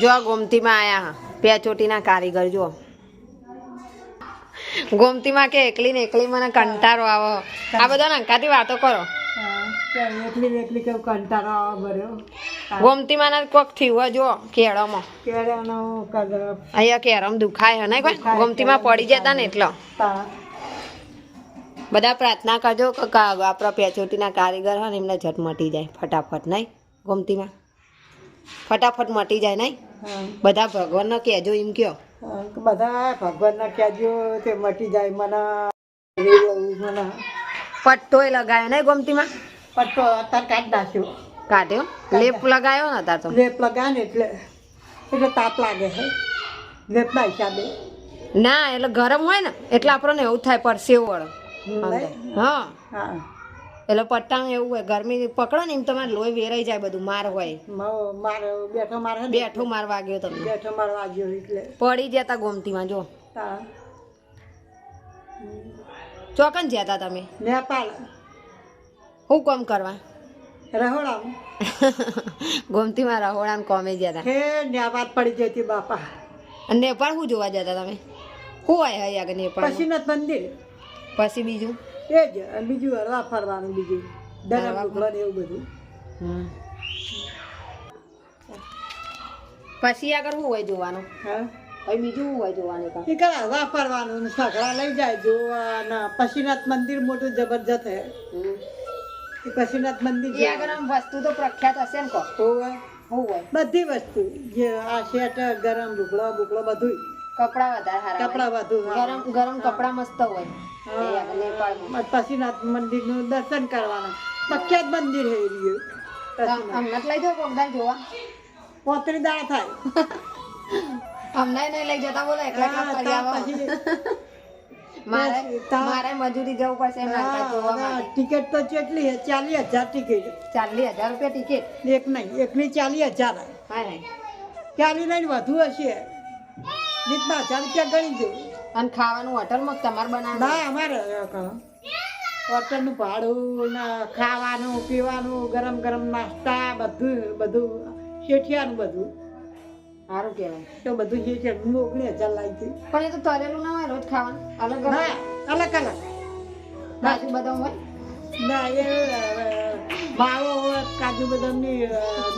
જો આ ગોમતીમાં આયા પેચોટીના કારીગર જો ગોમતીમાં કે એકલી ને એકલી મને કંટારો આવો. આ બધા નંકાથી વાતો કરો. એકલી એકલી કેવું કંટાળો આવે ભર્યો ગોમતીમાં ના કોક થયું જો કેળોમાં. કેળાનો અહીંયા કેરમ દુખાય ને કોઈ? ગોમતીમાં પડી જતા ને એટલો. બધા પ્રાર્થના કરજો કે આપણા પેચોટીના કારીગર હોય ને એમને ઝટમટી જાય ફટાફટ નહીં? ગોમતીમાં. ફટાફટ મટી જાય નહીં. બધા ભગવાનને કહેજો એમ કયો. બધા ભગવાનના કહેજો તે મટી જાય મને. મને. પટ્ટોય લગાયો નહીં ગોમતીમાં? પટ્ટો અત્યારે કાઢી નાખ્યો. કાઢ્યો? લેપ લગાયો ને તાર તો? લેપ લગાવે ને એટલે એટલે તાપ લાગે છે. લેપના હિસાબે. ના એટલે ગરમ હોય ને એટલે આપણને એવું થાય પડશે વળે. હા. હા. એટલે પટ્ટાનું એવું હોય ગરમી પકડો ને એમ તમારે લોહી વેરાઈ જાય બધું માર હોય. માર બેઠો માર બેઠો માર વાગ્યો તમને. બેઠો માર વાગ્યો એટલે. પડી જતા ગોમતીમાં જો. ચોકન જતા તમે? નેપાળ. શું કોમ કરવા? રહોડામાં. ગોમતીમાં રહોડાને કોમે જતા હે નેપાળ પડી જતી બાપા. નેપાળ શું જોવા જતા તમે? હૈ પછી નેપાળ પશુનાથ મંદિર. પછી બીજું? એ જ અને બીજું હરવા ફરવાનું બીજું. ધરમ ભગવાન એવું બધું. પછી આગળ શું હોય જોવાનું? હા? હવે બીજું શું હોય જોવાનું એ કરે હરવા ફરવાનું સઘળા લઈ જાય જોવાના. પશુનાથ મંદિર મોટું જબરજસ્ત હે. એ મંદિર જે આગળ આમ વસ્તુ તો પ્રખ્યાત હશે ને કહો. હોય? બધી વસ્તુ. જે આ શેટ ગરમ રૂપડો બુકડો બધું કપડા વધારે કપડા વધુ ગરમ ગરમ કપડા મસ્ત હોય. પશુનાથ મંદિરનું દર્શન કરવાના. પ્રખ્યાત મંદિર હે રહ્યું. હમણાં લઈ જાવ કોકદાર જોવા? પોતરી દાળ થાય. હમણાં નહીં લઈ જતા બોલો એકલા એકલા ફરી આવો. મારે મારે મજૂરી જવું પડશે ટિકિટ તો કેટલી છે? ચાલીસ હજાર ટિકિટ. ચાલીસ હજાર રૂપિયા ટિકિટ? એક નહીં એકની ચાલીસ હજાર. ચાલી નહીં. વધુ હશે. રીતના હજાર રૂપિયા ગણી દઉં. અને ખાવાનું હોટલમાં જ તમારે બનાવવાનું? ના અમારે હોટલનું ભાડું ખાવાનું પીવાનું ગરમ ગરમ નાસ્તા બધું બધું શેઠિયાનું બધું. સારું કહેવાય. તો બધું શેઠિયાનું છે ઓગણીસ હજાર લાગી પણ એ તો તળેલું ના હોય રોજ ખાવાનું. અલગ અલગ. અલગ કાજુ બદામ હોય? ના એ માવો હોય કાજુ બદામની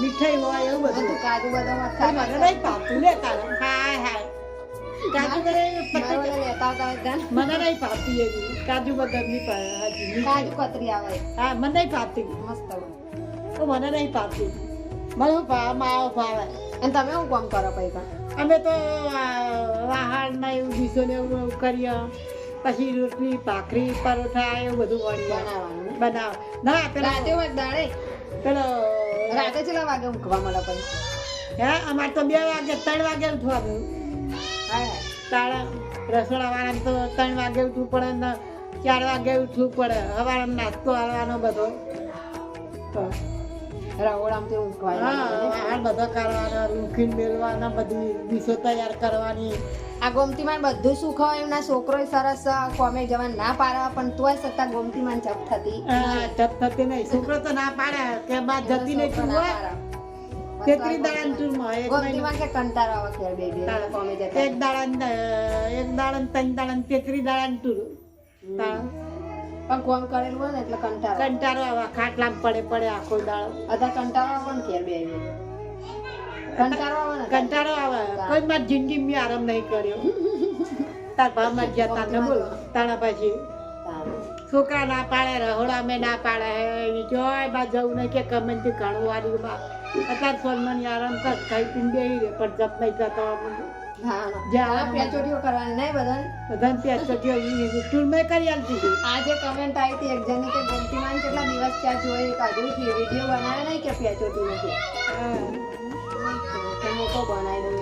મીઠાઈ હોય એવું બધું. કાજુ બદામ જ ખાવાનું નહીં પાતું લે તારે. કાજુ ઓલા લેતા હતા મને નહીં પાવતી એવી. કાજુ હાજી, કાજુ કતરી આવે. હા મને નહીં પાવતી મસ્ત તો મને નહીં પાવતી મને શું ભાવ માવો ભાવે અને તમે શું કામ કરો પૈસા? અમે તો વાહાડના એવું ડીશો ને એવું એવું કરીએ. પછી રોટલી ભાખરી પરોઠા એવું બધું બનાવવાનું બનાવ ના પેલા દાડે? પેલો રાતે કેટલા વાગે ઊંઘવા મળે પછી હે અમારે તો બે વાગે ત્રણ વાગે ઉઠવાનું. હા. તો ત્રણ વાગે ઉઠવું પડે ને ચાર વાગે ઉઠવું પડે. હવારે નાસ્તો આવવાનો બધો. ઊંઘવાય બધો. કરવાનો રૂખીન મેળવાના બધી ડીશો તૈયાર કરવાની. આ ગોમતીમાં બધું સુખ હોય એમના છોકરો સરસ કોમે જવા ના પાડવા પણ તોય છતાં ગોમતીમાં જપ થતી જપ થતી નહીં. છોકરો તો ના પાડે. કે બાદ જતી નહીં તેત્રી દાડા ટૂરમાં એક મહિનો. ગોમતીમાં કે કંટાળો આવે ખેર બે બે કોમે જતા. એક દાડા એક દાડા ત્રણ દાડા તેત્રી દાડા ટૂર પણ કોમ કરેલું હોય ને એટલે કંટાળો કંટાળો આવે. ખાટલા પડે પડે આખો દાડો. અધા કંટાળો આવે પણ ખેર બે બે કંટાળો આવે ને? કંટાળો આવે. કોઈ મારી જિંદગી મેં આરામ નહીં કર્યો. તાર ભાવમાં ગયા તારને બોલો. તાણા પછી. છોકરા ના પાડે રહોડા મેં ના પાડે. જોય બા જવું નહીં કે કમેન્ટથી ઘણું વાળી બા. અત્યારે સોલમાની આરામ કર કઈ પીને રે પણ જપ નહીં હતી. આજે કમેન્ટ આવી હતી એક જણની કે ગોમતીમાં કેટલા દિવસ ત્યાં જોઈ કાઢ્યું છે વીડિયો બનાવ્યો નહીં કે પેચોટી નથી મોટો બનાવી દઉં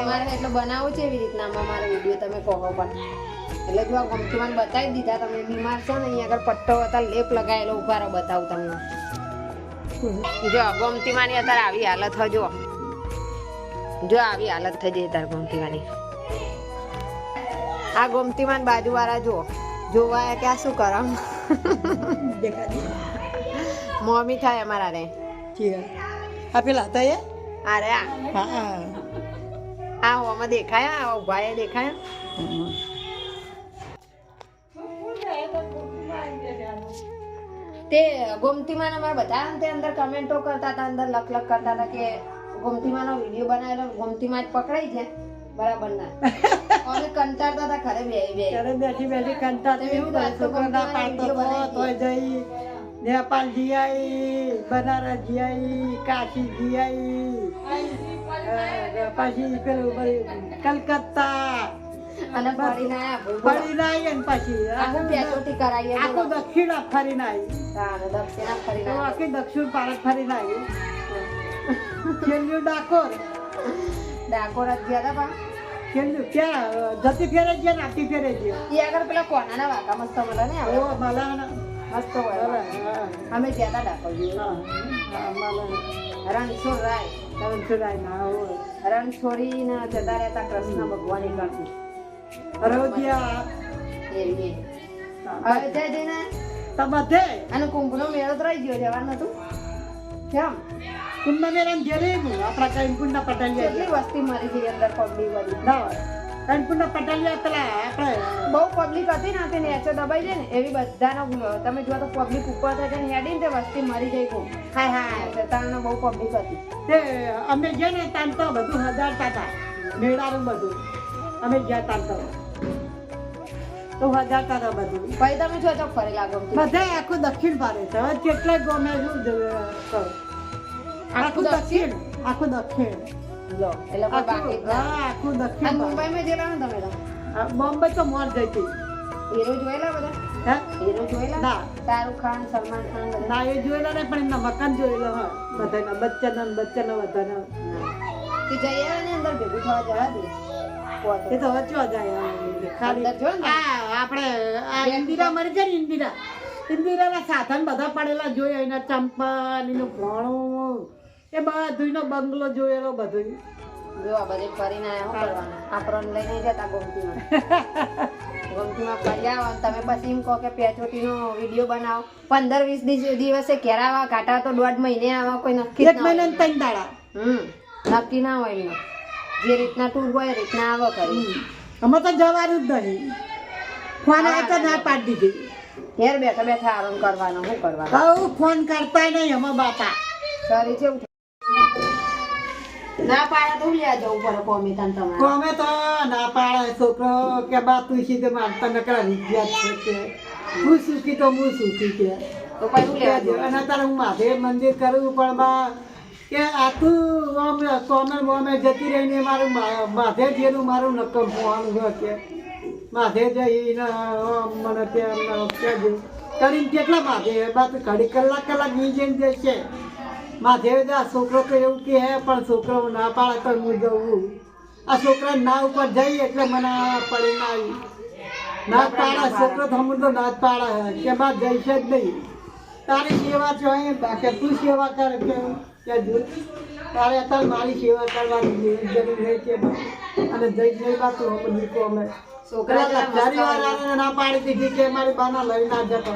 અમારે એટલે બનાવવું છે એવી રીતના આમાં મારે વીડિયો તમે કહો પણ. એટલે જો આ ગોમતીમાં બતાવી દીધા તમે બીમાર છો ને અહીંયા આગળ પટ્ટો હતા લેપ લગાવેલો ઊભા રહો બતાવું તમને. જો ગોમતીમાંની અત્યારે આવી હાલત હજો જો આવી હાલત થઈ જઈ તાર ગોમતીમાંની. આ ગોમતીમાં બાજુવાળા જો જોવાયા કે આ શું કરમ મોમી થાય અમારા રે આ પેલા હતા એ? અરે આ હા. આ હોમાં દેખાયા? આ ઊભા દેખાયા? તે ગોમતીમાં અમારે બધા તે અંદર કમેન્ટો કરતા હતા અંદર લખ લખ કરતા હતા કે ગોમતીમાનો વીડિયો બનાવેલો ગોમતીમાં જ પકડાઈ છે બરાબર ના અને કંટાળતા હતા ખરે બે બે. ત્યારે બેઠી બેઠી કંટા તમે એવું વાત તો છોકરા ના પાડતો તોય જઈ. નેપાળ જી આઈ બનારસ જી આઈ કાશી જીઆઈ અ, પછી પેલું કલકત્તા. અને ફરીને ફરીને આવી ને પછી. આખું પેટોટી કરાવીએ આખું દક્ષિણ ફરીને આવી દક્ષિણ ફરીને આખી દક્ષિણ ભારત ફરીને આવી છેલ્લું ડાકોર. ડાકોર જ ગયા હતા છેલ્લું ક્યાં? જતી ફેરે ગયા નાતી ફેરે ગયા? એ આગળ પેલા કોનાના વાતા મસ્ત મળે ને ઓ મળે મસ્ત હોય અમે ગયા હતા ડાકોર જોવા. રણછોડ રાય રણછોડ રાય ના હોય. રણછોડી ને જતા રહેતા કૃષ્ણ ભગવાન કરતી હવે જય જઈને તો બધે. અને કુંભનો મેળો તો રહી ગયો જવાનું હતું. કેમ? કુંડમેરાન ઘેરે આપણા કૈનકુંડના પટેલિયા કેટલી વસ્તી મરી ગઈ અંદર પબ્લિક બધી ના કૈનકુંડના પટેલિયા પેલા આપણે બહુ પબ્લિક હતી ને તે નેચે દબાઈ જાય ને એવી બધાનો તમે જો તો પબ્લિક ઉપર થાય ને હેડી ને વસ્તી મરી ગઈ ખૂબ હાય હા શેતાનો બહુ પબ્લિક હતી. તે અમે ગયા ને તાન તો બધું હજારતા હતા મેળાનું બધું. અમે ગયા તાર તો તો હજારતા કરો બધું. પછી તમે જો તો ફરી લાગો બધા આખું દક્ષિણ ભારત હવે કેટલાય ગમે શું કરો. આખું દક્ષિણ? આખું દક્ષિણ. લો એટલે બાકી આખું દક્ષિણ મુંબઈમાં તમે બોમ્બે તો મોર જઈ હતી હીરો જોયેલા બધા? હે? હીરો જોયેલા? ના. શાહરુખ ખાન સલમાન ખાન ના એ જોયેલા ને પણ એમના મકાન જોયેલા હા બધાના બચ્ચાના બચ્ચાના બધાના. કે જઈએ અંદર ભેગું થવા જવા દે. એ તો વચવા જાય ખાલી આપણે આ ઇન્દિરા મરી જાય ઇન્દિરા. ઇન્દિરાના સાધન બધા પડેલા જોયા એના ચંપલ એનું ભોણું એ બધું બંગલો જોયેલો બધું જો આ બધે ફરીને શું કરવાનું? આપણને લઈ નહીં જતા ગોમતીમાં. ગોમતીમાં ફરી આવો તમે પછી એમ કહો કે પેચોટીનો વીડિયો બનાવો. પંદર વીસ દિવસે ઘેર આવા તો દોઢ મહિને આવા કોઈ નક્કી એક ના હોય. મહિને ત્રણ દાડા. હમ નક્કી ના હોય એમનું. જે રીતના ટૂર હોય એ રીતના આવો કરી. અમે તો જવાનું જ નહીં. ફોન આવે તો ના પાડી દીધી. ઘેર બેઠા બેઠા આરામ કરવાનો શું કરવાનો? કહું ફોન કરતા નહીં અમે બાપા. સારી છે ના પાડે તો લ્યા જવું પડે કોમી તને તમારે? કોમે તો ના પાડે છોકરો કે બા તું સીધે મારતા નકરા વિદ્યા છે કે. હું સુખી તો હું સુખી કે. તો પછી? અને તારે હું મંદિર કરું પણ કે આખું આમ કોમે બોમે જતી રહીને મારું મા- મહાદેવ જેનું મારું નક્કમ હોવાનું છે કે. માથે જઈને મને ત્યાં કહેજે કરીને કેટલા માથે? બા તો ઘડી કલાક કલાક નીચે જશે માથે આ છોકરો તો એવું કે હે, પણ છોકરો ના પાડે તો હું જવું. આ છોકરા ના ઉપર જઈ એટલે મને પડી ના આવી. ના પાડા, છોકરો તો હમણાં તો ના જ પાડે. કે બા જઈશ જ નહીં. તારી સેવા જોઈએ, બાકી તું સેવા કરે કે કે તારે અત્યારે મારી સેવા કરવાની જરૂર નહીં કે અને જઈ જઈ બા અમે હમણાં અમે છોકરા ના પાડી દીધી કે મારી બાના લઈ ના જતો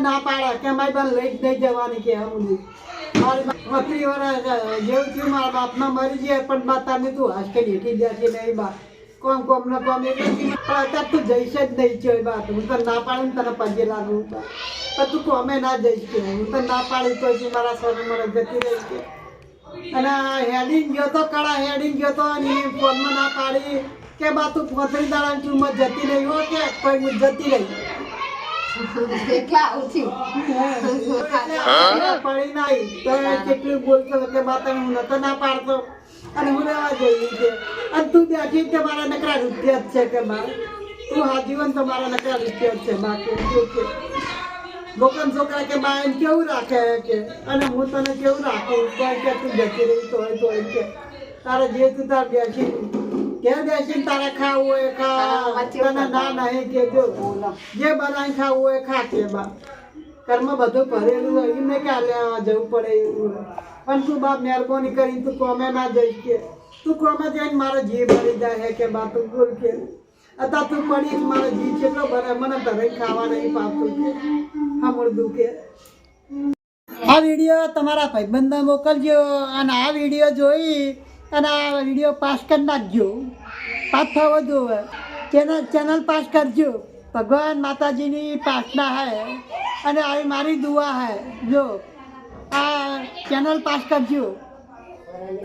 ના પાડે કે મારી બાને લઈ જ નહીં જવાની કે હું નહીં. મારી બા વર્ષ જેવું થયું મારા બાપના મરી ગયા પણ માતાને તું હાસ્કે હેઠી જશે નહીં બા. કોમ કોમ ને કોમ એટલે અત્યારે તું જઈશ જ નહીં છે બા હું તો ના પાડું ને તને પગે લાગુ બા. પણ તું કોમે ના જઈશ કે હું તો ના પાડી તો મારા સોને મને જતી રહી છે. અને હેડિંગ ગયો તો કળા હેડિંગ ગયો તો અને ફોનમાં ના પાડી કે બા તું પોતરી દાડા તું મત જતી રહી હો કે કોઈ હું જતી રહી? પડી નાઈ તો કેટલું બોલતો કે બા તને હું નતો ના પાડતો. અને હું રહેવા છે અને તું બેઠી કે મારા નકરા રૂપિયા જ છે કે મારે તું હા જીવન તો મારા નકરા રૂપિયા જ છે બાકી શું છોકરા કે બા એમ કેવું રાખે કે અને હું તને કેવું રાખું? તો કે તું જતી રહી તો હોય તો કે. તારે જે તું તાર બેસી ઘેર બેસીને તારે ખાવું હોય ખા. તને ના નહીં કે જો. જે બનાવી ખાવું હોય ખા કે બા. કર્મ બધું ભરેલું હોય એમને ક્યાં જવું પડે એવું પણ તું બાપ મહેરબાની કરીને તું કોમે ના જઈશ કે. તું કોમે જઈને મારો જીવ ભરી જાય હે કે બા તું બોલ કે. અત્યારે તું મળી મારો જીવ કેટલો ભરે મને ધરે ખાવા નહીં પાપતું હા મળદું કે આ વીડિયો તમારા ભાઈબંધને મોકલજો અને આ વીડિયો જોઈ અને આ વીડિયો પાસ કરી નાખજો. પાસ થવો જોવે ચેનલ ચેનલ પાસ કરજો. ભગવાન માતાજીની પ્રાર્થના હે અને આવી મારી દુઆ હે. જો, આ ચેનલ પાસ કરજો.